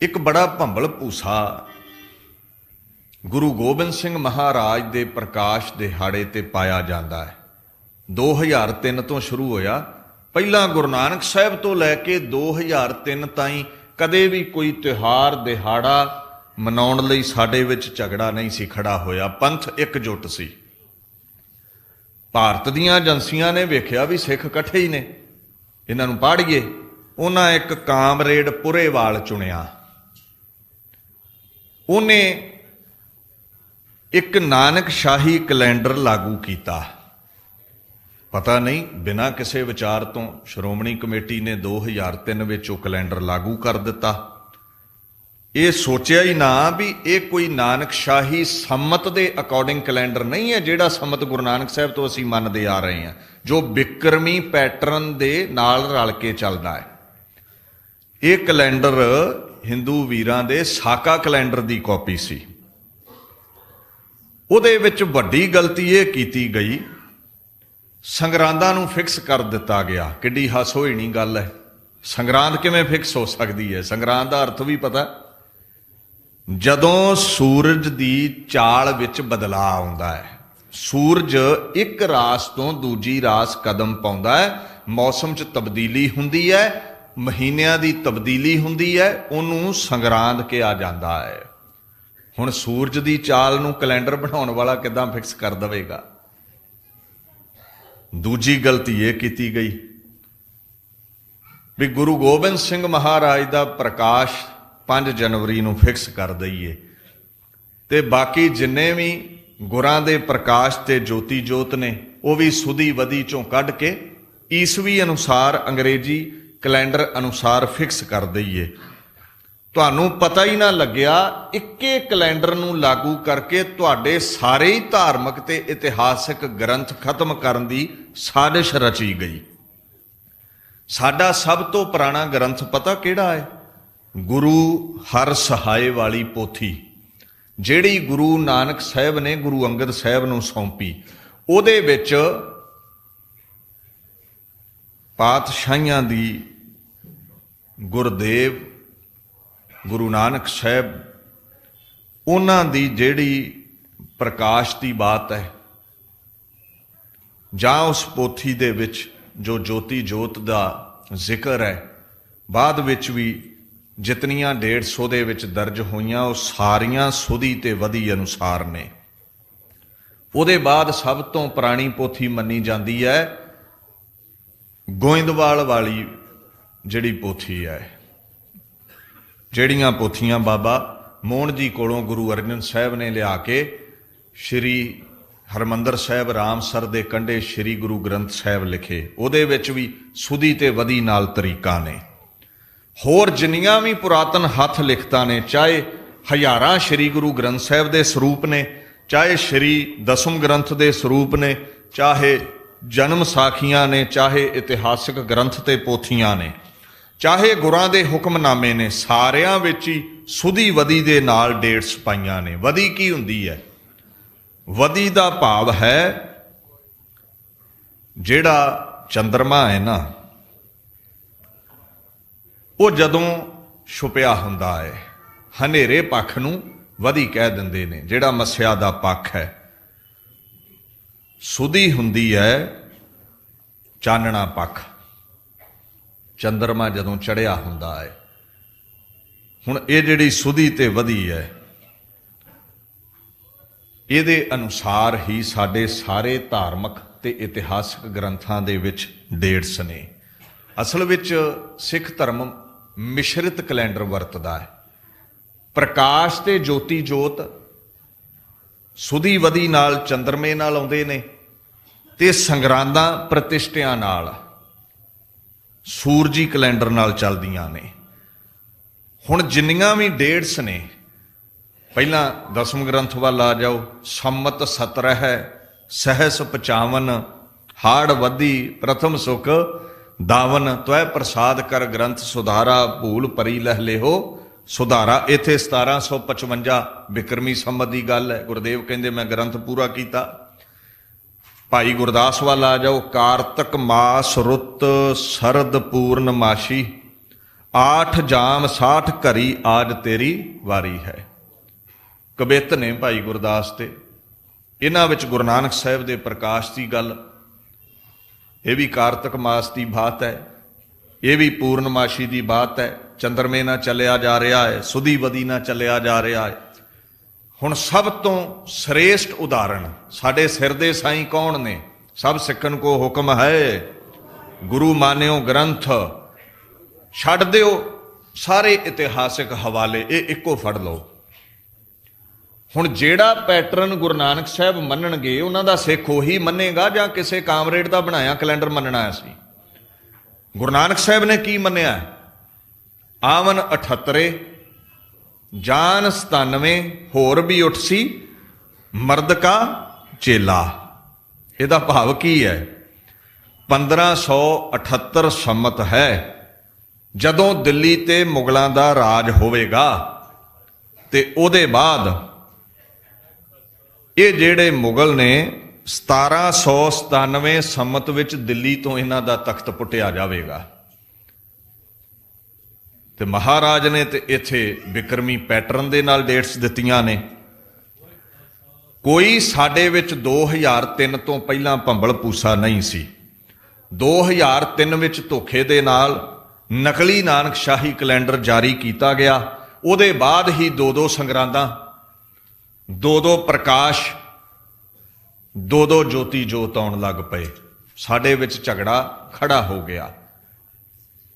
ਇੱਕ ਬੜਾ ਭੰਬਲ ਭੂਸਾ। ਗੁਰੂ ਗੋਬਿੰਦ ਸਿੰਘ ਮਹਾਰਾਜ ਦੇ ਪ੍ਰਕਾਸ਼ ਦਿਹਾੜੇ ਤੇ ਪਾਇਆ ਜਾਂਦਾ ਹੈ। 2003 ਤੋਂ ਸ਼ੁਰੂ ਹੋਇਆ। ਪਹਿਲਾਂ ਗੁਰੂ ਨਾਨਕ ਸਾਹਿਬ ਤੋਂ ਲੈ ਕੇ 2003 ਤਾਈਂ ਕਦੇ ਵੀ ਕੋਈ ਤਿਉਹਾਰ, ਦਿਹਾੜਾ ਮਨਾਉਣ ਲਈ ਸਾਡੇ ਵਿੱਚ ਝਗੜਾ ਨਹੀਂ ਸੀ, ਖੜਾ ਹੋਇਆ। ਪੰਥ ਇਕਜੁੱਟ ਸੀ। ਭਾਰਤ ਦੀਆਂ ਏਜੰਸੀਆਂ ਨੇ ਵੇਖਿਆ ਵੀ ਸਿੱਖ ਇਕੱਠੇ ਹੀ ਨੇ। ਇਹਨਾਂ ਨੂੰ ਪਾੜੀਏ। ਉਹਨਾਂ ਇੱਕ ਕਾਮਰੇਡ ਪੁਰੇਵਾਲ ਚੁਣਿਆ। ਉਹਨੇ ਇੱਕ ਨਾਨਕ ਸ਼ਾਹੀ ਕੈਲੰਡਰ ਲਾਗੂ ਕੀਤਾ। ਪਤਾ ਨਹੀਂ, ਬਿਨਾਂ ਕਿਸੇ ਵਿਚਾਰ ਤੋਂ ਸ਼੍ਰੋਮਣੀ ਕਮੇਟੀ ਨੇ 2003 ਵਿੱਚ ਉਹ ਕੈਲੰਡਰ ਲਾਗੂ ਕਰ ਦਿੱਤਾ। ਇਹ ਸੋਚਿਆ ਹੀ ਨਾ ਵੀ ਇਹ ਕੋਈ ਨਾਨਕ ਸ਼ਾਹੀ ਸੰਮਤ ਦੇ ਅਕੋਰਡਿੰਗ ਕੈਲੰਡਰ ਨਹੀਂ ਹੈ ਜਿਹੜਾ ਸੰਮਤ ਗੁਰੂ ਨਾਨਕ ਸਾਹਿਬ ਤੋਂ ਅਸੀਂ ਮੰਨਦੇ ਆ ਰਹੇ ਹਾਂ, ਜੋ ਬਿਕਰਮੀ ਪੈਟਰਨ ਦੇ ਨਾਲ ਰਲ ਕੇ ਚੱਲਦਾ ਹੈ। ਇਹ ਕੈਲੰਡਰ ਹਿੰਦੂ ਵੀਰਾਂ ਦੇ ਸਾਕਾ ਕੈਲੰਡਰ ਦੀ ਕਾਪੀ ਸੀ। ਉਹਦੇ ਵਿੱਚ ਵੱਡੀ ਗਲਤੀ ਇਹ ਕੀਤੀ ਗਈ, ਸੰਗਰਾਂਦਾਂ ਨੂੰ ਫਿਕਸ ਕਰ ਦਿੱਤਾ ਗਿਆ। ਕਿੱਡੀ ਹਾਸੋਹੀਣੀ ਗੱਲ ਹੈ। ਸੰਗਰਾਂਦ ਕਿਵੇਂ ਫਿਕਸ ਹੋ ਸਕਦੀ ਹੈ? ਸੰਗਰਾਂਦ ਦਾ ਅਰਥ ਵੀ ਪਤਾ? ਜਦੋਂ ਸੂਰਜ ਦੀ ਚਾਲ ਵਿੱਚ ਬਦਲਾਅ ਆਉਂਦਾ ਹੈ, ਸੂਰਜ ਇੱਕ ਰਾਸ ਤੋਂ ਦੂਜੀ ਰਾਸ ਕਦਮ ਪਾਉਂਦਾ ਹੈ, ਮੌਸਮ 'ਚ ਤਬਦੀਲੀ ਹੁੰਦੀ ਹੈ ਮਹੀਨਿਆਂ ਦੀ ਤਬਦੀਲੀ ਹੁੰਦੀ ਹੈ, ਉਹਨੂੰ ਸੰਗਰਾਂਦ ਕਿਹਾ ਜਾਂਦਾ ਹੈ। ਹੁਣ ਸੂਰਜ ਦੀ ਚਾਲ ਨੂੰ ਕੈਲੰਡਰ ਬਣਾਉਣ ਵਾਲਾ ਕਿਦਾਂ ਫਿਕਸ ਕਰ ਦਵੇਗਾ? ਦੂਜੀ ਗਲਤੀ ਇਹ ਕੀਤੀ ਗਈ ਵੀ ਗੁਰੂ ਗੋਬਿੰਦ ਸਿੰਘ ਮਹਾਰਾਜ ਦਾ ਪ੍ਰਕਾਸ਼ 5 ਜਨਵਰੀ ਨੂੰ ਫਿਕਸ ਕਰ ਦਈਏ ਤੇ ਬਾਕੀ ਜਿੰਨੇ ਵੀ ਗੁਰਾਂ ਦੇ ਪ੍ਰਕਾਸ਼ ਤੇ ਜੋਤੀ ਜੋਤ ਨੇ, ਉਹ ਵੀ ਸੁਦੀ ਵਦੀ ਚੋਂ ਕੱਢ ਕੇ ਈਸਵੀ ਅਨੁਸਾਰ ਅੰਗਰੇਜ਼ੀ ਕੈਲੰਡਰ ਅਨੁਸਾਰ ਫਿਕਸ ਕਰ ਦਈਏ। ਤੁਹਾਨੂੰ ਪਤਾ ਹੀ ਨਾ ਲੱਗਿਆ, ਇੱਕੇ ਕੈਲੰਡਰ ਨੂੰ ਲਾਗੂ ਕਰਕੇ ਤੁਹਾਡੇ ਸਾਰੇ ਹੀ ਧਾਰਮਿਕ ਤੇ ਇਤਿਹਾਸਕ ਗ੍ਰੰਥ ਖਤਮ ਕਰਨ ਦੀ ਸਾਜ਼ਿਸ਼ ਰਚੀ ਗਈ। ਸਾਡਾ ਸਭ ਤੋਂ ਪੁਰਾਣਾ ਗ੍ਰੰਥ ਪਤਾ ਕਿਹੜਾ ਹੈ? ਗੁਰੂ ਹਰ ਸਹਾਏ ਵਾਲੀ ਪੋਥੀ, ਜਿਹੜੀ ਗੁਰੂ ਨਾਨਕ ਸਾਹਿਬ ਨੇ ਗੁਰੂ ਅੰਗਦ ਸਾਹਿਬ ਨੂੰ ਸੌਂਪੀ। ਉਹਦੇ ਵਿੱਚ ਪਾਤਸ਼ਾਹੀਆਂ ਦੀ ਗੁਰਦੇਵ, ਗੁਰੂ ਨਾਨਕ ਸਾਹਿਬ, ਉਹਨਾਂ ਦੀ ਜਿਹੜੀ ਪ੍ਰਕਾਸ਼ ਦੀ ਬਾਤ ਹੈ, ਜਾਂ ਉਸ ਪੋਥੀ ਦੇ ਵਿੱਚ ਜੋ ਜੋਤੀ ਜੋਤ ਦਾ ਜ਼ਿਕਰ ਹੈ, ਬਾਅਦ ਵਿੱਚ ਵੀ ਜਿਤਨੀਆਂ 150 ਦੇ ਵਿੱਚ ਦਰਜ ਹੋਈਆਂ, ਉਹ ਸਾਰੀਆਂ ਸੁਧੀ ਤੇ ਵਧੀ ਅਨੁਸਾਰ ਨੇ। ਉਹਦੇ ਬਾਅਦ ਸਭ ਤੋਂ ਪੁਰਾਣੀ ਪੋਥੀ ਮੰਨੀ ਜਾਂਦੀ ਹੈ ਗੋਇੰਦਵਾਲ ਵਾਲੀ ਜਿਹੜੀ ਪੋਥੀ ਹੈ, ਜਿਹੜੀਆਂ ਪੋਥੀਆਂ ਬਾਬਾ ਮੋਹਨ ਜੀ ਕੋਲੋਂ ਗੁਰੂ ਅਰਜਨ ਸਾਹਿਬ ਨੇ ਲਿਆ ਕੇ ਸ਼੍ਰੀ ਹਰਮੰਦਰ ਸਾਹਿਬ ਰਾਮਸਰ ਦੇ ਕੰਢੇ ਸ਼੍ਰੀ ਗੁਰੂ ਗ੍ਰੰਥ ਸਾਹਿਬ ਲਿਖੇ, ਉਹਦੇ ਵਿੱਚ ਵੀ ਸੁਧੀ ਤੇ ਵਧੀ ਨਾਲ ਤਰੀਕਾ ਨੇ। ਹੋਰ ਜਿੰਨੀਆਂ ਵੀ ਪੁਰਾਤਨ ਹੱਥ ਲਿਖਤਾਂ ਨੇ, ਚਾਹੇ ਹਜ਼ਾਰਾਂ ਸ਼੍ਰੀ ਗੁਰੂ ਗ੍ਰੰਥ ਸਾਹਿਬ ਦੇ ਸਰੂਪ ਨੇ, ਚਾਹੇ ਸ਼੍ਰੀ ਦਸਮ ਗ੍ਰੰਥ ਦੇ ਸਰੂਪ ਨੇ, ਚਾਹੇ ਜਨਮ ਸਾਖੀਆਂ ਨੇ, ਚਾਹੇ ਇਤਿਹਾਸਕ ਗ੍ਰੰਥ ਤੇ ਪੋਥੀਆਂ ਨੇ। ਚਾਹੇ ਗੁਰਾਂ ਦੇ ਹੁਕਮਨਾਮੇ ਨੇ, ਸਾਰਿਆਂ ਵਿੱਚ ਹੀ ਸੁਧੀ ਵਦੀ ਦੇ ਨਾਲ ਡੇਟਸ ਪਾਈਆਂ ਨੇ। ਵਦੀ ਕੀ ਹੁੰਦੀ ਹੈ? ਵਦੀ ਦਾ ਭਾਵ ਹੈ, ਜਿਹੜਾ ਚੰਦਰਮਾ ਹੈ ਨਾ, ਉਹ ਜਦੋਂ ਛੁਪਿਆ ਹੁੰਦਾ ਹੈ, ਹਨੇਰੇ ਪੱਖ ਨੂੰ ਵਦੀ ਕਹਿ ਦਿੰਦੇ ਨੇ, ਜਿਹੜਾ ਮਸਿਆ ਦਾ ਪੱਖ ਹੈ। ਸੁਧੀ ਹੁੰਦੀ ਹੈ ਚਾਨਣਾ ਪੱਖ। ਚੰਦਰਮਾ ਜਦੋਂ ਚੜਿਆ ਹੁੰਦਾ ਹੈ। ਹੁਣ ਇਹ ਜਿਹੜੀ ਸੁਧੀ ਤੇ ਵਧੀ ਹੈ, ਇਹਦੇ ਅਨੁਸਾਰ ਹੀ ਸਾਡੇ ਸਾਰੇ ਧਾਰਮਿਕ ਤੇ ਇਤਿਹਾਸਕ ਗ੍ਰੰਥਾਂ ਦੇ ਵਿੱਚ ਡੇਟਸ ਨੇ। ਅਸਲ ਵਿੱਚ ਸਿੱਖ ਧਰਮ ਮਿਸ਼ਰਿਤ ਕੈਲੰਡਰ ਵਰਤਦਾ ਹੈ। ਪ੍ਰਕਾਸ਼ ਤੇ ਜੋਤੀ ਜੋਤ ਸੁਧੀ ਵਦੀ ਨਾਲ ਚੰਦਰਮੇ ਨਾਲ ਆਉਂਦੇ ਨੇ ਤੇ ਸੰਗਰਾਂਦਾਂ ਪ੍ਰਤਿਸ਼ਠਿਆਂ ਨਾਲ ਸੂਰਜੀ ਕੈਲੰਡਰ ਨਾਲ ਚੱਲਦੀਆਂ ਨੇ। ਹੁਣ ਜਿੰਨੀਆਂ ਵੀ ਡੇਟਸ ਨੇ, ਪਹਿਲਾਂ ਦਸਮ ਗ੍ਰੰਥ ਵੱਲ ਆ ਜਾਓ, ਸੰਮਤ 17 ਹੈ ਸਹਿਸ 55 ਹਾੜ ਵਧੀ, ਪ੍ਰਥਮ ਸੁਖ, ਦਾਵਨ, ਤਵੈ ਪ੍ਰਸਾਦ ਕਰ ਗ੍ਰੰਥ ਸੁਧਾਰਾ, ਭੂਲ ਪਰੀ ਲਹਿ ਲਿਹੋ। ਸੁਧਾਰਾ, ਇਥੇ 1755 ਬਿਕਰਮੀ ਸੰਮਤ ਦੀ ਗੱਲ ਹੈ। ਗੁਰਦੇਵ ਕਹਿੰਦੇ, ਮੈਂ ਗ੍ਰੰਥ ਪੂਰਾ ਕੀਤਾ। ਭਾਈ ਗੁਰਦਾਸ ਵੱਲ ਆ ਜਾਓ। ਕਾਰਤਕ ਮਾਸ ਰੁੱਤ ਸਰਦ ਪੂਰਨਮਾਸ਼ੀ ਆਠ ਜਾਮ ਸਾਠ ਘਰੀ ਆਜ ਤੇਰੀ ਵਾਰੀ ਹੈ। ਕਬਿੱਤ ਨੇ ਭਾਈ ਗੁਰਦਾਸ ਤੇ। ਇਹਨਾਂ ਵਿੱਚ ਗੁਰੂ ਨਾਨਕ ਸਾਹਿਬ ਦੇ ਪ੍ਰਕਾਸ਼ ਦੀ ਗੱਲ। ਇਹ ਵੀ ਕਾਰਤਕ ਮਾਸ ਦੀ ਬਾਤ ਹੈ। ਇਹ ਵੀ ਪੂਰਨਮਾਸ਼ੀ ਦੀ ਬਾਤ ਹੈ। ਚੰਦਰਮੇ ਨਾਲ ਚੱਲਿਆ ਜਾ ਰਿਹਾ ਹੈ, ਸੁਦੀ ਬਦੀ ਨਾਲ ਚੱਲਿਆ ਜਾ ਰਿਹਾ ਹੈ। ਹੁਣ ਸਭ ਤੋਂ ਸ੍ਰੇਸ਼ਟ ਉਦਾਹਰਣ, ਸਾਡੇ ਸਿਰ ਦੇ ਸਾਈਂ ਕੌਣ ਨੇ? ਸਭ ਸਿੱਖਣ ਕੋ ਹੁਕਮ ਹੈ। ਗੁਰੂ ਮਾਨਿਓ ਗ੍ਰੰਥ, ਛੱਡ ਦਿਓ। ਸਾਰੇ ਇਤਿਹਾਸਿਕ ਹਵਾਲੇ, ਇਹ ਇੱਕੋ ਫੜ ਲਓ। ਹੁਣ ਜਿਹੜਾ ਪੈਟਰਨ ਗੁਰੂ ਨਾਨਕ ਸਾਹਿਬ ਮੰਨਣਗੇ, ਉਹਨਾਂ ਦਾ ਸਿੱਖ ਉਹੀ ਮੰਨੇਗਾ ਜਾਂ ਕਿਸੇ ਕਾਮਰੇਡ ਦਾ ਬਣਾਇਆ, ਕੈਲੰਡਰ ਮੰਨਣਾ ਸੀ ਗੁਰੂ ਨਾਨਕ ਸਾਹਿਬ ਨੇ ਕੀ ਮੰਨਿਆ? ਆਵਨ 78 ਜਾਨ 97 ਹੋਰ ਵੀ ਉੱਠ ਸੀ, ਮਰਦ ਕਾ ਚੇਲਾ। ਇਹਦਾ ਭਾਵ ਕੀ ਹੈ? 1578 ਸੰਮਤ ਹੈ। ਜਦੋਂ ਦਿੱਲੀ ਤੇ ਮੁਗਲਾਂ ਦਾ ਰਾਜ ਹੋਵੇਗਾ, ਤੇ ਉਹਦੇ ਬਾਅਦ ਇਹ ਜਿਹੜੇ ਮੁਗਲ ਨੇ 1797 ਸੰਮਤ ਵਿੱਚ ਦਿੱਲੀ ਤੋਂ ਇਹਨਾਂ ਦਾ ਤਖਤ ਪੁੱਟਿਆ ਜਾਵੇਗਾ। ਤੇ ਮਹਾਰਾਜ ਨੇ ਤੇ ਇੱਥੇ ਵਿਕਰਮੀ ਪੈਟਰਨ ਦੇ ਨਾਲ ਡੇਟਸ ਦਿੱਤੀਆਂ ਨੇ। ਕੋਈ ਸਾਡੇ ਵਿੱਚ 2003 ਤੋਂ ਪਹਿਲਾਂ ਭੰਬਲ ਪੂਸਾ ਨਹੀਂ ਸੀ। 2003 ਵਿੱਚ ਧੋਖੇ ਦੇ ਨਾਲ ਨਕਲੀ ਨਾਨਕ ਸ਼ਾਹੀ ਕੈਲੰਡਰ ਜਾਰੀ ਕੀਤਾ ਗਿਆ। ਉਹਦੇ ਬਾਅਦ ਹੀ ਦੋ ਦੋ ਸੰਗਰਾਂਦਾਂ, ਦੋ ਦੋ ਪ੍ਰਕਾਸ਼, ਦੋ ਦੋ ਜੋਤੀ ਜੋਤ ਆਉਣ ਲੱਗ ਪਏ। ਸਾਡੇ ਵਿੱਚ ਝਗੜਾ ਖੜਾ ਹੋ ਗਿਆ।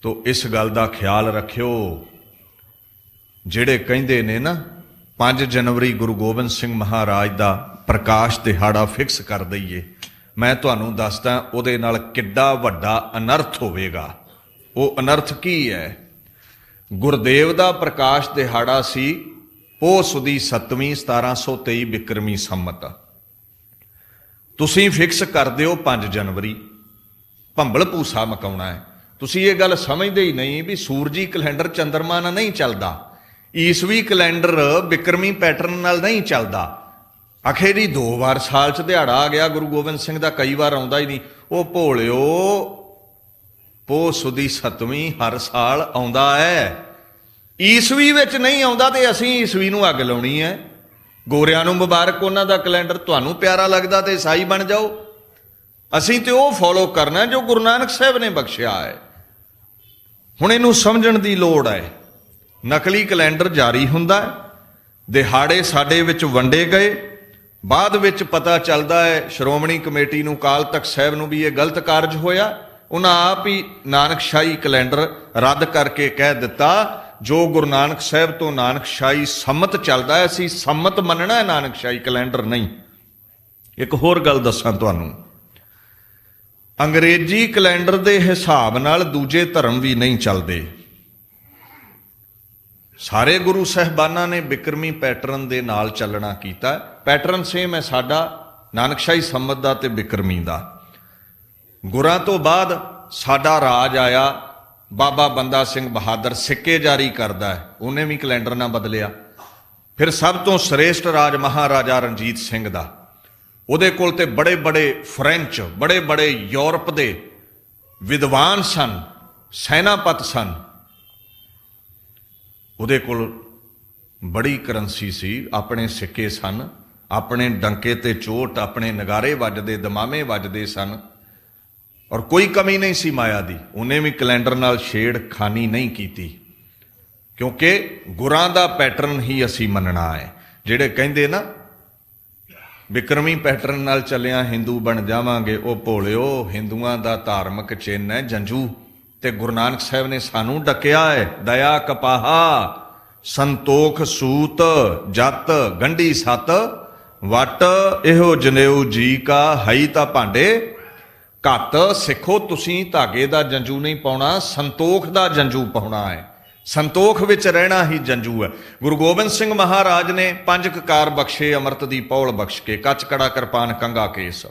ਤੋ ਇਸ ਗੱਲ ਦਾ ਖਿਆਲ ਰੱਖਿਓ। ਜਿਹੜੇ ਕਹਿੰਦੇ ਨੇ ਨਾ 5 ਜਨਵਰੀ ਗੁਰੂ ਗੋਬਿੰਦ ਸਿੰਘ ਮਹਾਰਾਜ ਦਾ ਪ੍ਰਕਾਸ਼ ਦਿਹਾੜਾ ਫਿਕਸ ਕਰ ਦਈਏ। ਮੈਂ ਤੁਹਾਨੂੰ ਦੱਸਦਾ, ਉਹਦੇ ਨਾਲ ਕਿੱਡਾ ਵੱਡਾ ਅਨਰਥ ਹੋਵੇਗਾ। ਉਹ ਅਨਰਥ ਕੀ ਹੈ? ਗੁਰਦੇਵ ਦਾ ਪ੍ਰਕਾਸ਼ ਦਿਹਾੜਾ ਸੀ ਉਹ ਸੁਦੀ 7ਵੀਂ 1723 ਬਿਕਰਮੀ ਸੰਮਤ। ਤੁਸੀਂ ਫਿਕਸ ਕਰ ਦਿਓ 5 ਜਨਵਰੀ। ਭੰਬਲ ਪੂਸਾ ਮਕਾਉਣਾ ਹੈ। ਤੁਸੀਂ ਇਹ ਗੱਲ ਸਮਝਦੇ ਹੀ ਨਹੀਂ ਵੀ ਸੂਰਜੀ ਕੈਲੰਡਰ ਚੰਦਰਮਾ ਨਾਲ ਨਹੀਂ ਚੱਲਦਾ। ਈਸਵੀ ਕੈਲੰਡਰ ਬਿਕਰਮੀ ਪੈਟਰਨ ਨਾਲ ਨਹੀਂ ਚੱਲਦਾ। ਅਖੇਰੀ ਦੋ ਵਾਰ ਸਾਲ ਚ ਦਿਹਾੜਾ ਆ ਗਿਆ, ਗੁਰੂ ਗੋਬਿੰਦ ਸਿੰਘ ਦਾ ਕਈ ਵਾਰ ਆਉਂਦਾ ਹੀ ਨਹੀਂ। ਉਹ ਭੋਲਿਓ ਪੋ ਸੁਦੀ 7ਵੀਂ ਹਰ ਸਾਲ ਆਉਂਦਾ ਹੈ। ਈਸਵੀ ਵਿੱਚ ਨਹੀਂ ਆਉਂਦਾ ਤੇ ਅਸੀਂ ਈਸਵੀ ਨੂੰ ਅੱਗ ਲਾਉਣੀ ਹੈ। ਗੋਰਿਆਂ ਨੂੰ ਮੁਬਾਰਕ, ਉਹਨਾਂ ਦਾ ਕੈਲੰਡਰ ਤੁਹਾਨੂੰ ਪਿਆਰਾ ਲੱਗਦਾ ਤੇ ਈਸਾਈ ਬਣ ਜਾਓ। ਅਸੀਂ ਤੇ ਉਹ ਫੋਲੋ ਕਰਨਾ ਜੋ ਗੁਰੂ ਨਾਨਕ ਸਾਹਿਬ ਨੇ ਬਖਸ਼ਿਆ ਹੈ। ਹੁਣ ਇਹਨੂੰ ਸਮਝਣ ਦੀ ਲੋੜ ਹੈ। ਨਕਲੀ ਕੈਲੰਡਰ ਜਾਰੀ ਹੁੰਦਾ ਹੈ। ਦਿਹਾੜੇ ਸਾਡੇ ਵਿੱਚ ਵੰਡੇ ਗਏ। ਬਾਅਦ ਵਿੱਚ ਪਤਾ ਚੱਲਦਾ ਹੈ, ਸ਼੍ਰੋਮਣੀ ਕਮੇਟੀ ਨੂੰ ਕਾਲ ਤਖਤ ਸਾਹਿਬ ਨੂੰ ਵੀ ਇਹ ਗਲਤ ਕਾਰਜ ਹੋਇਆ। ਉਹਨਾਂ ਆਪ ਹੀ ਨਾਨਕਸ਼ਾਹੀ ਕੈਲੰਡਰ ਰੱਦ ਕਰਕੇ ਕਹਿ ਦਿੱਤਾ, ਜੋ ਗੁਰੂ ਨਾਨਕ ਸਾਹਿਬ ਤੋਂ ਨਾਨਕਸ਼ਾਹੀ ਸੰਮਤ ਚੱਲਦਾ ਹੈ, ਅਸੀਂ ਸੰਮਤ ਮੰਨਣਾ ਹੈ ਨਾਨਕਸ਼ਾਹੀ ਕੈਲੰਡਰ ਨਹੀਂ। ਇੱਕ ਹੋਰ ਗੱਲ ਦੱਸਾਂ ਤੁਹਾਨੂੰ। ਅੰਗਰੇਜ਼ੀ ਕੈਲੰਡਰ ਦੇ ਹਿਸਾਬ ਨਾਲ ਦੂਜੇ ਧਰਮ ਵੀ ਨਹੀਂ ਚੱਲਦੇ। ਸਾਰੇ ਗੁਰੂ ਸਹਿਬਾਨਾਂ ਨੇ ਬਿਕਰਮੀ ਪੈਟਰਨ ਦੇ ਨਾਲ ਚੱਲਣਾ ਕੀਤਾ। ਪੈਟਰਨ ਸੇਮ ਹੈ ਸਾਡਾ, ਨਾਨਕਸ਼ਾਹੀ ਸੰਮਤ ਦਾ ਤੇ ਬਿਕਰਮੀ ਦਾ। ਗੁਰਾਂ ਤੋਂ ਬਾਅਦ ਸਾਡਾ ਰਾਜ ਆਇਆ। ਬਾਬਾ ਬੰਦਾ ਸਿੰਘ ਬਹਾਦਰ ਸਿੱਕੇ ਜਾਰੀ ਕਰਦਾ ਹੈ। ਉਹਨੇ ਵੀ ਕੈਲੰਡਰ ਨਾ ਬਦਲਿਆ। ਫਿਰ ਸਭ ਤੋਂ ਸ੍ਰੇਸ਼ਟ ਰਾਜ ਮਹਾਰਾਜਾ ਰਣਜੀਤ ਸਿੰਘ ਦਾ। ਉਹਦੇ ਕੋਲ ਤੇ ਬੜੇ ਬੜੇ ਫ੍ਰੈਂਚ, ਬੜੇ ਬੜੇ ਯੂਰਪ ਦੇ ਵਿਦਵਾਨ ਸਨ, ਸੈਨਾਪਤ ਸਨ। ਉਹਦੇ ਕੋਲ ਬੜੀ ਕਰੰਸੀ ਸੀ, ਆਪਣੇ ਸਿੱਕੇ ਸਨ, ਆਪਣੇ ਡੰਕੇ ਤੇ ਚੋਟ, ਆਪਣੇ ਨਗਾਰੇ ਵੱਜਦੇ, ਦਮਾਮੇ ਵੱਜਦੇ ਸਨ। ਔਰ ਕੋਈ ਕਮੀ ਨਹੀਂ ਸੀ ਮਾਇਆ ਦੀ। ਉਹਨੇ ਵੀ ਕੈਲੰਡਰ ਨਾਲ ਛੇੜ ਖਾਨੀ ਨਹੀਂ ਕੀਤੀ। ਕਿਉਂਕਿ ਗੁਰਾਂ ਦਾ ਪੈਟਰਨ ਹੀ ਅਸੀਂ ਮੰਨਣਾ ਹੈ। ਜਿਹੜੇ ਕਹਿੰਦੇ ਨਾ ਵਿਕਰਮੀ ਪੈਟਰਨ ਨਾਲ ਚੱਲਿਆ ਹਿੰਦੂ ਬਣ ਜਾਵਾਂਗੇ, ਉਹ ਭੋਲਿਓ, ਹਿੰਦੂਆਂ ਦਾ ਧਾਰਮਿਕ ਚਿੰਨ ਹੈ ਜੰਜੂ। ਤੇ ਗੁਰੂ ਨਾਨਕ ਸਾਹਿਬ ਨੇ ਸਾਨੂੰ ਡੱਕਿਆ ਹੈ, ਦਇਆ ਕਪਾਹਾ, ਸੰਤੋਖ ਸੂਤ, ਜਤ ਗੰਢੀ ਸਤ, ਵਟ ਇਹੋ ਜਨੇਊ ਜੀ ਕਾ ਹਈ ਤਾਂ ਭਾਂਡੇ। ਘੱਟ ਸਿੱਖੋ ਤੁਸੀਂ, ਧਾਗੇ ਦਾ ਜੰਜੂ ਨਹੀਂ ਪਾਉਣਾ, ਸੰਤੋਖ ਦਾ ਜੰਜੂ ਪਾਉਣਾ ਹੈ। ਸੰਤੋਖ ਵਿੱਚ ਰਹਿਣਾ ਹੀ ਜੰਜੂ ਹੈ। ਗੁਰੂ ਗੋਬਿੰਦ ਸਿੰਘ ਮਹਾਰਾਜ ਨੇ ਪੰਜ ਕਕਾਰ ਬਖਸ਼ੇ, ਅੰਮ੍ਰਿਤ ਦੀ ਪੌਲ ਬਖਸ਼ ਕੇ, ਕੱਚ ਕੜਾ ਕਿਰਪਾਨ ਕੰਗਾ ਕੇਸ।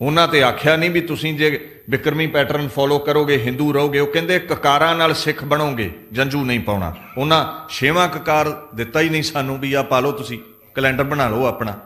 ਉਹਨਾਂ ਤੇ ਆਖਿਆ ਨਹੀਂ ਵੀ ਤੁਸੀਂ ਜੇ ਬਿਕਰਮੀ ਪੈਟਰਨ ਫੋਲੋ ਕਰੋਗੇ, ਹਿੰਦੂ ਰਹੋਗੇ, ਉਹ ਕਹਿੰਦੇ ਕਕਾਰਾਂ ਨਾਲ ਸਿੱਖ ਬਣੋਗੇ, ਜੰਜੂ ਨਹੀਂ ਪਾਉਣਾ। ਉਹਨਾਂ ਛੇਵਾਂ ਕਕਾਰ ਦਿੱਤਾ ਹੀ ਨਹੀਂ ਸਾਨੂੰ ਵੀ ਆ ਪਾ ਲਓ ਤੁਸੀਂ, ਕੈਲੰਡਰ ਬਣਾ ਲਓ ਆਪਣਾ।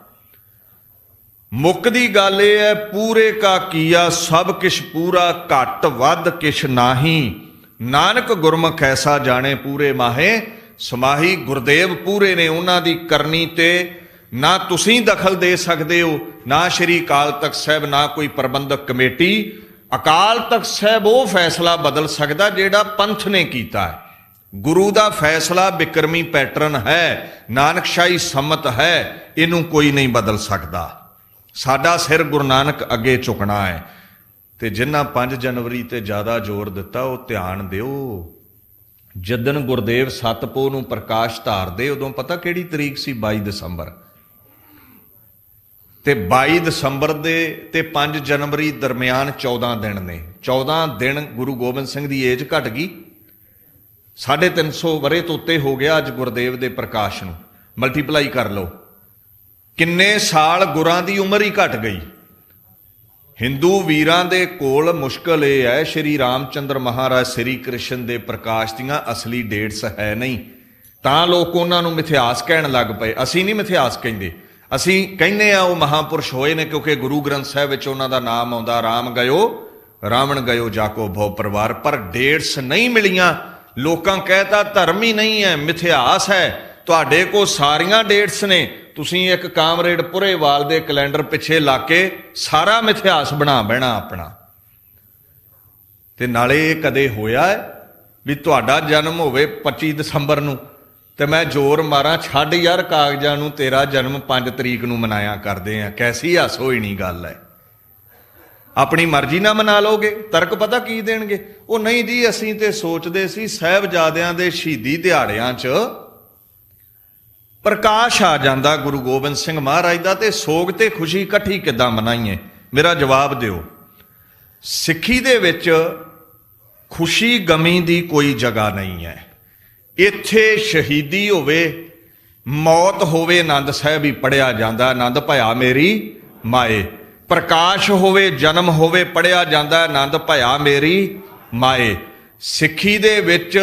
ਮੁੱਕ ਦੀ ਗੱਲ ਇਹ ਹੈ, ਪੂਰੇ ਕਾ ਕੀਆ, ਸਭ ਕਿਛ ਪੂਰਾ ਘਟ ਵੱਧ ਕਿਛ ਨਾਹੀ। ਨਾਨਕ ਗੁਰਮੁਖ ਐਸਾ ਜਾਣੇ ਪੂਰੇ ਮਾਹੇ, ਸਮਾਹੀ ਗੁਰਦੇਵ ਪੂਰੇ ਨੇ ਉਹਨਾਂ ਦੀ ਕਰਨੀ ਤੇ। ਨਾ ਤੁਸੀਂ ਦਖਲ ਦੇ ਸਕਦੇ ਹੋ, ਨਾ ਸ਼੍ਰੀ ਅਕਾਲ ਤਖਤ ਸਾਹਿਬ, ਨਾ ਕੋਈ ਪ੍ਰਬੰਧਕ ਕਮੇਟੀ। ਅਕਾਲ ਤਖਤ ਸਾਹਿਬ ਉਹ ਫੈਸਲਾ ਬਦਲ ਸਕਦਾ ਜਿਹੜਾ ਪੰਥ ਨੇ ਕੀਤਾ ਹੈ। ਗੁਰੂ ਦਾ ਫੈਸਲਾ ਬਿਕਰਮੀ ਪੈਟਰਨ ਹੈ, ਨਾਨਕਸ਼ਾਹੀ ਸੰਮਤ ਹੈ, ਇਹਨੂੰ ਕੋਈ ਨਹੀਂ ਬਦਲ ਸਕਦਾ। ਸਾਡਾ ਸਿਰ ਗੁਰੂ ਨਾਨਕ ਅੱਗੇ ਝੁਕਣਾ ਹੈ। ਤੇ ਜਿਨ੍ਹਾਂ 5 ਜਨਵਰੀ ਤੇ ਜ਼ਿਆਦਾ ਜ਼ੋਰ ਦਿੱਤਾ, ਉਹ ਧਿਆਨ ਦਿਓ। ਜਦਨ ਗੁਰਦੇਵ ਸਤਪੋ ਨੂੰ ਪ੍ਰਕਾਸ਼ ਧਾਰਦੇ, ਉਦੋਂ ਪਤਾ ਕਿਹੜੀ ਤਰੀਕ ਸੀ? 22 ਦਸੰਬਰ। ਤੇ 22 ਦਸੰਬਰ ਦੇ ਤੇ 5 ਜਨਵਰੀ ਦਰਮਿਆਨ 14 ਦਿਨ ਨੇ। 14 ਦਿਨ ਗੁਰੂ ਗੋਬਿੰਦ ਸਿੰਘ ਦੀ ਏਜ ਘਟ ਗਈ। 350 ਵਰੇ ਤੋਂ ਉੱਤੇ ਹੋ ਗਿਆ ਅੱਜ ਗੁਰਦੇਵ ਦੇ ਪ੍ਰਕਾਸ਼ ਨੂੰ। ਮਲਟੀਪਲਾਈ ਕਰ ਲਓ। ਕਿੰਨੇ ਸਾਲ ਗੁਰਾਂ ਦੀ ਉਮਰ ਹੀ ਘਟ ਗਈ। ਹਿੰਦੂ ਵੀਰਾਂ ਦੇ ਕੋਲ ਮੁਸ਼ਕਲ ਇਹ ਹੈ, ਸ਼੍ਰੀ ਰਾਮਚੰਦਰ ਮਹਾਰਾਜ ਸ੍ਰੀ ਕ੍ਰਿਸ਼ਨ ਦੇ ਪ੍ਰਕਾਸ਼ ਦੀਆਂ ਅਸਲੀ ਡੇਟਸ ਹੈ ਨਹੀਂ। ਤਾਂ ਲੋਕ ਉਹਨਾਂ ਨੂੰ ਮਿਥਿਹਾਸ ਕਹਿਣ ਲੱਗ ਪਏ। ਅਸੀਂ ਨਹੀਂ ਮਿਥਿਹਾਸ ਕਹਿੰਦੇ। ਅਸੀਂ ਕਹਿੰਦੇ ਆ ਉਹ ਮਹਾਪੁਰਸ਼ ਹੋਏ ਨੇ ਕਿਉਂਕਿ ਗੁਰੂ ਗ੍ਰੰਥ ਸਾਹਿਬ ਵਿੱਚ ਉਹਨਾਂ ਦਾ ਨਾਮ ਆਉਂਦਾ, ਰਾਮ ਗਇਓ, ਰਾਵਣ ਗਇਓ ਜਾਕੋ ਭਉ ਪਰਿਵਾਰ। ਪਰ ਡੇਟਸ ਨਹੀਂ ਮਿਲੀਆਂ। ਲੋਕਾਂ ਕਹਿਤਾ ਧਰਮ ਹੀ ਨਹੀਂ ਹੈ, ਮਿਥਿਹਾਸ ਹੈ। ਤੁਹਾਡੇ ਕੋਲ ਸਾਰੀਆਂ ਡੇਟਸ ਨੇ। ਤੁਸੀਂ ਇੱਕ ਕਾਮਰੇਡ ਪੁਰੇਵਾਲ ਦੇ ਕੈਲੰਡਰ ਪਿੱਛੇ ਲਾ ਕੇ ਸਾਰਾ ਮਿਥਿਹਾਸ ਬਣਾ ਬਹਿਣਾ ਆਪਣਾ। ਤੇ ਨਾਲੇ ਇਹ ਕਦੇ ਹੋਇਆ ਵੀ ਤੁਹਾਡਾ ਜਨਮ ਹੋਵੇ 25 ਦਸੰਬਰ ਨੂੰ, ਤੇ ਮੈਂ ਜ਼ੋਰ ਮਾਰਾਂ, ਛੱਡ ਯਾਰ ਕਾਗਜ਼ਾਂ ਨੂੰ, ਤੇਰਾ ਜਨਮ 5 ਤਰੀਕ ਨੂੰ ਮਨਾਇਆ ਕਰਦੇ ਆ ਕੈਸੀ ਹਾਸੋਈ ਨਹੀਂ ਗੱਲ ਹੈ। ਆਪਣੀ ਮਰਜ਼ੀ ਨਾਲ ਮਨਾ ਲਓਗੇ, ਤਰਕ ਪਤਾ ਕੀ ਦੇਣਗੇ? ਉਹ ਨਹੀਂ ਜੀ, ਅਸੀਂ ਤੇ ਸੋਚਦੇ ਸੀ ਸਹਿਬਜ਼ਾਦਿਆਂ ਦੇ ਸ਼ਹੀਦੀ ਦਿਹਾੜਿਆਂ 'ਚ ਪ੍ਰਕਾਸ਼ ਆ ਜਾਂਦਾ ਗੁਰੂ ਗੋਬਿੰਦ ਸਿੰਘ ਮਹਾਰਾਜ ਦਾ ਤੇ ਸੋਗ ਤੇ ਖੁਸ਼ੀ ਇਕੱਠੀ ਕਿੱਦਾਂ ਮਨਾਈਏ? ਮੇਰਾ ਜਵਾਬ ਦਿਓ। ਸਿੱਖੀ ਦੇ ਵਿੱਚ ਖੁਸ਼ੀ ਗਮੀ ਦੀ ਕੋਈ ਜਗ੍ਹਾ ਨਹੀਂ ਹੈ। ਇੱਥੇ ਸ਼ਹੀਦੀ ਹੋਵੇ, ਮੌਤ ਹੋਵੇ, ਆਨੰਦ ਸਾਹਿਬ ਹੀ ਪੜਿਆ ਜਾਂਦਾ, ਆਨੰਦ ਭਇਆ ਮੇਰੀ ਮਾਏ। ਪ੍ਰਕਾਸ਼ ਹੋਵੇ, ਜਨਮ ਹੋਵੇ ਪੜਿਆ ਜਾਂਦਾ, ਆਨੰਦ ਭਇਆ ਮੇਰੀ ਮਾਏ। ਸਿੱਖੀ ਦੇ ਵਿੱਚ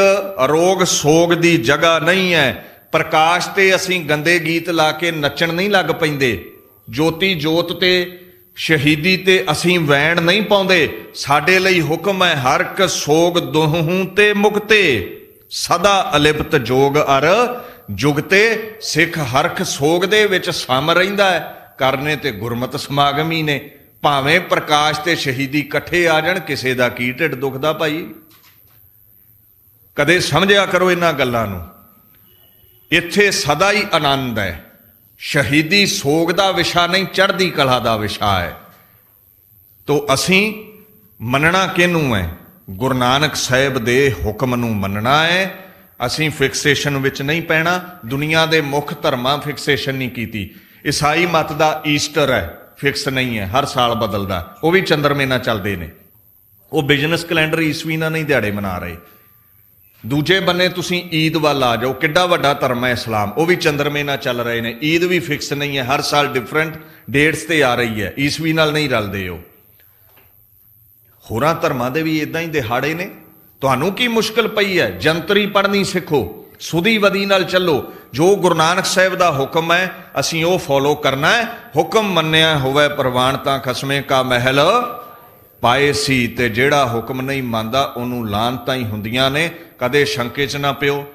ਰੋਗ ਸੋਗ ਦੀ ਜਗ੍ਹਾ ਨਹੀਂ ਹੈ। ਪ੍ਰਕਾਸ਼ ਤੇ ਅਸੀਂ ਗੰਦੇ ਗੀਤ ਲਾ ਕੇ ਨੱਚਣ ਨਹੀਂ ਲੱਗ ਪੈਂਦੇ। ਜੋਤੀ ਜੋਤ ਤੇ, ਸ਼ਹੀਦੀ ਤੇ ਅਸੀਂ ਵੈਣ ਨਹੀਂ ਪਾਉਂਦੇ। ਸਾਡੇ ਲਈ ਹੁਕਮ ਹੈ ਹਰ ਇੱਕ ਸੋਗ ਦੋਹੂੰ ਤੇ ਮੁਕਤੇ। ਸਦਾ ਅਲਿਪਤ ਜੋਗ ਅਰ ਜੁਗਤੇ ਸਿੱਖ ਹਰਖ ਸੋਗ ਦੇ ਵਿੱਚ ਸਮ ਰਹਿੰਦਾ ਹੈ। ਕਰਨੇ ਤੇ ਗੁਰਮਤ ਸਮਾਗਮ ਹੀ ਨੇ। ਭਾਵੇਂ ਪ੍ਰਕਾਸ਼ ਤੇ ਸ਼ਹੀਦੀ ਇਕੱਠੇ ਆ ਜਾਣ, ਕਿਸੇ ਦਾ ਕੀ ਢਿੱਡ ਦੁਖਦਾ ਭਾਈ? ਕਦੇ ਸਮਝਿਆ ਕਰੋ ਇਹਨਾਂ ਗੱਲਾਂ ਨੂੰ। ਇੱਥੇ ਸਦਾ ਹੀ ਆਨੰਦ ਹੈ। ਸ਼ਹੀਦੀ ਸੋਗ ਦਾ ਵਿਸ਼ਾ ਨਹੀਂ, ਚੜ੍ਹਦੀ ਕਲਾ ਦਾ ਵਿਸ਼ਾ ਹੈ। ਤੋ ਅਸੀਂ ਮੰਨਣਾ ਕਿਹਨੂੰ ਹੈ? ਗੁਰੂ ਨਾਨਕ ਸਾਹਿਬ ਦੇ ਹੁਕਮ ਨੂੰ ਮੰਨਣਾ ਹੈ। ਅਸੀਂ ਫਿਕਸੇਸ਼ਨ ਵਿੱਚ ਨਹੀਂ ਪੈਣਾ। ਦੁਨੀਆ ਦੇ ਮੁੱਖ ਧਰਮਾਂ ਫਿਕਸੇਸ਼ਨ ਨਹੀਂ ਕੀਤੀ। ਈਸਾਈ ਮਤ ਦਾ ਈਸਟਰ ਹੈ। ਫਿਕਸ ਨਹੀਂ ਹੈ। ਹਰ ਸਾਲ ਬਦਲਦਾ। ਉਹ ਵੀ ਚੰਦਰਮੇ ਨਾਲ ਚੱਲਦੇ ਨੇ। ਉਹ ਬਿਜ਼ਨਸ ਕੈਲੰਡਰ ਈਸਵੀ ਨਾਲ ਨਹੀਂ ਦਿਹਾੜੇ ਮਨਾ ਰਹੇ। ਦੂਜੇ ਬੰਨੇ ਤੁਸੀਂ ਈਦ ਵੱਲ ਆ ਜਾਓ। ਕਿੱਡਾ ਵੱਡਾ ਧਰਮ ਹੈ ਇਸਲਾਮ। ਉਹ ਵੀ ਚੰਦਰਮੇ ਨਾਲ ਚੱਲ ਰਹੇ ਨੇ। ਈਦ ਵੀ ਫਿਕਸ ਨਹੀਂ ਹੈ। ਹਰ ਸਾਲ ਡਿਫਰੈਂਟ ਡੇਟਸ ਤੇ ਆ ਰਹੀ ਹੈ। ਈਸਵੀ ਨਾਲ ਨਹੀਂ ਰਲਦੇ ਉਹ। ਹੋਰਾਂ ਧਰਮਾਂ ਦੇ ਵੀ ਇਦਾਂ ਹੀ ਦਿਹਾੜੇ ਨੇ। ਤੁਹਾਨੂੰ ਕੀ ਮੁਸ਼ਕਲ ਪਈ ਹੈ? ਜੰਤਰੀ ਪੜ੍ਹਨੀ ਸਿੱਖੋ। ਸੁਦੀ ਵਦੀ ਨਾਲ ਚੱਲੋ। ਜੋ ਗੁਰੂ ਨਾਨਕ ਸਾਹਿਬ ਦਾ ਹੁਕਮ ਹੈ, ਅਸੀਂ ਉਹ ਫੋਲੋ ਕਰਨਾ ਹੈ। ਹੁਕਮ ਮੰਨਿਆ ਹੋਵੇ ਪ੍ਰਵਾਨ ਤਾਂ ਖਸਮੇ ਕਾ ਮਹਿਲ। ਪਾਏ ਸੀ ਤੇ ਜਿਹੜਾ ਹੁਕਮ ਨਹੀਂ ਮੰਨਦਾ, ਉਹਨੂੰ ਲਾਨਤਾਂ ਹੀ ਹੁੰਦੀਆਂ ਨੇ। ਕਦੇ ਸ਼ੰਕੇ 'ਚ ਨਾ ਪਿਓ।